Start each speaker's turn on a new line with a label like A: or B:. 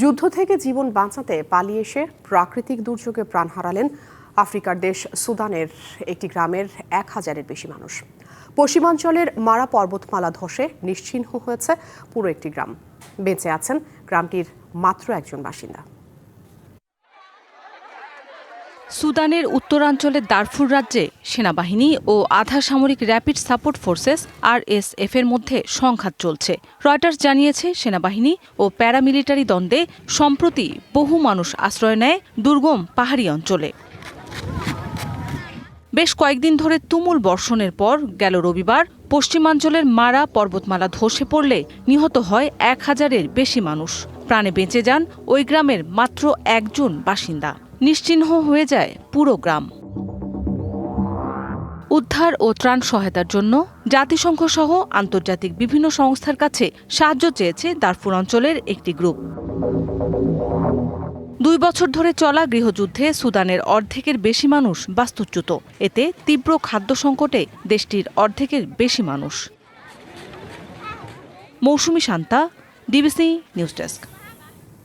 A: যুদ্ধ থেকে জীবন বাঁচাতে পালিয়ে এসে প্রাকৃতিক দুর্যোগে প্রাণ হারালেন আফ্রিকার দেশ সুদানের একটি গ্রামের এক হাজারের বেশি মানুষ। পশ্চিমাঞ্চলের মারা পর্বতমালা ধসে নিশ্চিহ্ন হয়েছে পুরো একটি গ্রাম। বেঁচে আছেন গ্রামটির মাত্র একজন বাসিন্দা।
B: সুদানের উত্তরাঞ্চলের দারফুর রাজ্যে সেনাবাহিনী ও আধা সামরিক র্যাপিড সাপোর্ট ফোর্সেস আর আরএসএফ এর মধ্যে সংঘাত চলছে। রয়টার্স জানিয়েছে, সেনাবাহিনী ও প্যারামিলিটারি দ্বন্দ্বে সম্প্রতি বহু মানুষ আশ্রয় নেয় দুর্গম পাহাড়ি অঞ্চলে। বেশ কয়েকদিন ধরে তুমুল বর্ষণের পর গেল রবিবার, পশ্চিমাঞ্চলের মারা পর্বতমালা ধসে পড়লে নিহত হয় এক হাজারের বেশি মানুষ। প্রাণে বেঁচে যান ওই গ্রামের মাত্র একজন বাসিন্দা। নিশ্চিহ্ন হয়ে যায় পুরো গ্রাম। উদ্ধার ও ত্রাণ সহায়তার জন্য জাতিসংঘ সহ আন্তর্জাতিক বিভিন্ন সংস্থার কাছে সাহায্য চেয়েছে দারফুর অঞ্চলের একটি গ্রুপ। দুই বছর ধরে চলা গৃহযুদ্ধে সুদানের অর্ধেকের বেশি মানুষ বাস্তুচ্যুত। এতে তীব্র খাদ্য সংকটে দেশটির অর্ধেকের বেশি মানুষ। Mousumi Shanta DBC news desk